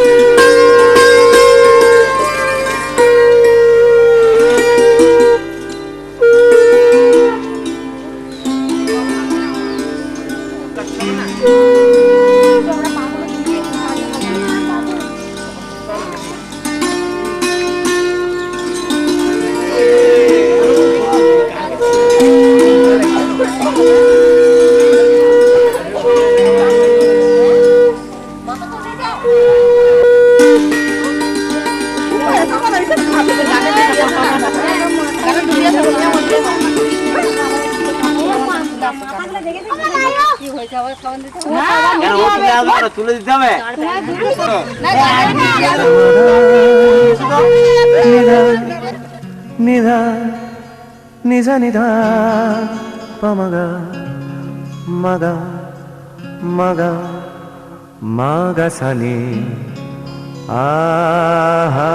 কেন তুলে দিতে হবে নিধা নিধা পমগা মগা মগা মাগা সানি আহা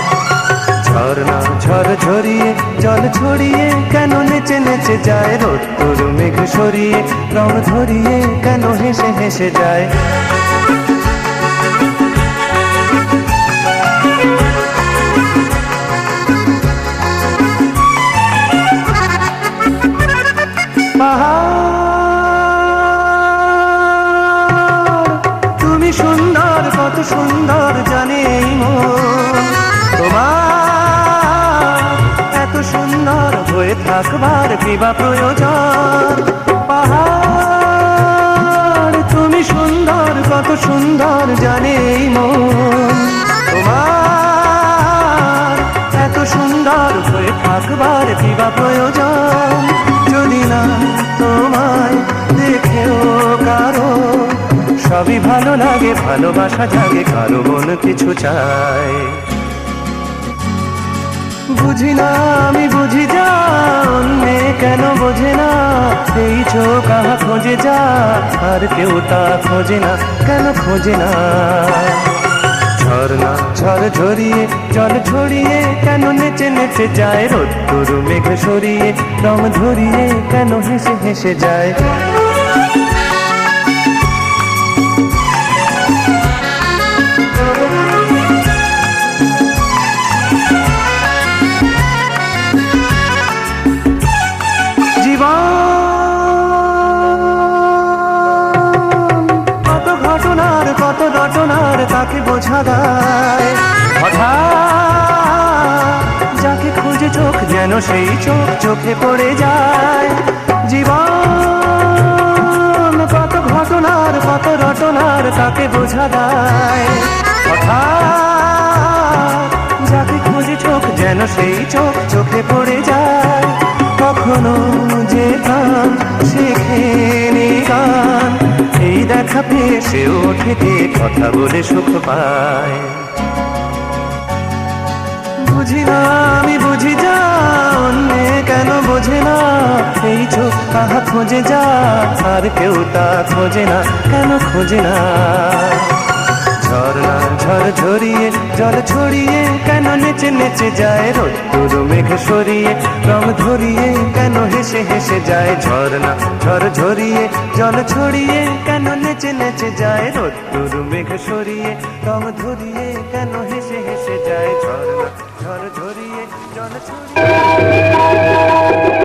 ঝর্ণা ঝড় ঝরিয়ে, জল ছড়িয়ে, কেন নেচে নেচে যায় রোদ্দুর মেঘ সরিয়ে? রং ধরিয়ে কেন হেসে হেসে যায়? থাকবার কিবা প্রয়োজন। যদি না তোমায় দেখেও কারও, সবই ভালো লাগে, ভালোবাসা জাগে, কারও মন কিছু চায়। বুঝি না আমি বুঝি যা কেন বোঝে না এই চোখ আহা খোঁজে যা, আর কেউ তা খোঁজে না, কেন খোঁজে না। ঝর্ণা ঝড় ঝরিয়ে, জল ঝরিয়ে, কেন নেচে নেচে যায়? রোদ্দুর, মেঘ সরিয়ে, রং ধরিয়ে, কেন হেসে হেসে যায়? বোঝা হঠাৎ যাকে খুঁজে চোখ যেন সেই চোখ চোখে পড়ে যায়। জীবন কত ঘটনার, কত রটনার তাকে বোঝা দেয় হঠাৎ যাকে খুঁজে চোখ যেন সেই চোখ চোখে পড়ে যায়। কখনো সে ওঠে কথা বলে সুখ পায়। বুঝি না আমি বুঝি যা অন্যে কেন বোঝে না এই চোখ তাহা খোঁজে যা, আর কেউ তা খোঁজে না, কেন খোঁজে না। ঝর্ণা ঝড় ঝরিয়ে, জল ছড়িয়ে, কেন নেচে নেচে যায় রোদ্দুর মেঘ সরিয়ে, রং ধরিয়ে, কেন হেসে হেসে যায় ঝর্ণা? ঝড় ঝরিয়ে, জল ছড়িয়ে, কেন নেচে নেচে যায় রোদ্দুর মেঘ সরিয়ে, রং ধরিয়ে, কেন হেসে হেসে যায় ঝর্ণা? ঝড় ঝরিয়ে, জল ছড়িয়ে।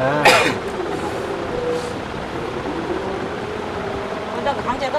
아. 아. 근데 강제가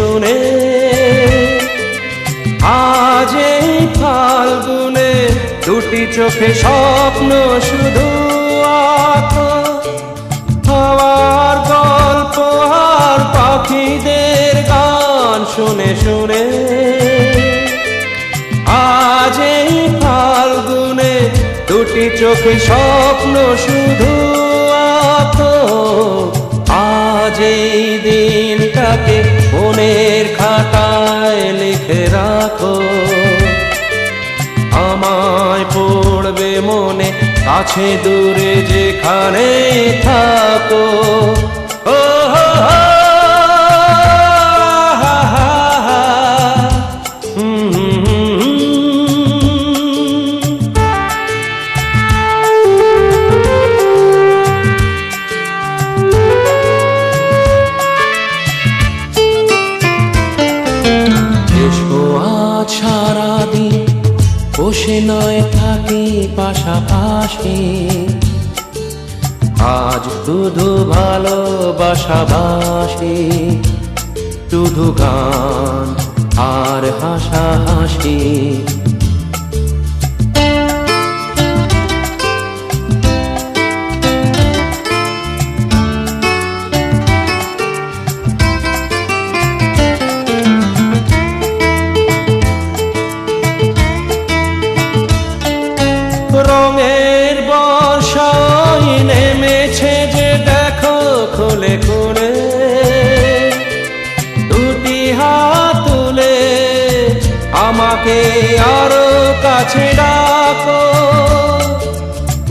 শুনে আজ এই ফাল্গুনে দুটি চোখে স্বপ্ন শুধু আবার গল্প আর পাখিদের গান শুনে শুনে আজ এই ফাল্গুনে দুটি চোখে স্বপ্ন শুধু আঁকো। কাছে দূরে যেখানে থাকো। ও হো, হা, শুধু গান আর হাসাহাসি রঙের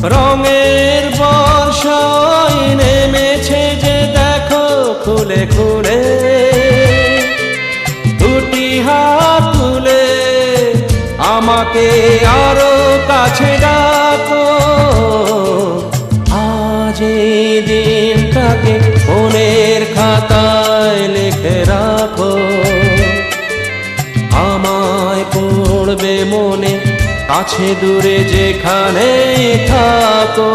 রঙের বর্ষায় নেমেছে যে দেখো খুলে খুলে। দুটি হাত তুলে আমাকে আরও আছে দূরে যেখানে থাকো।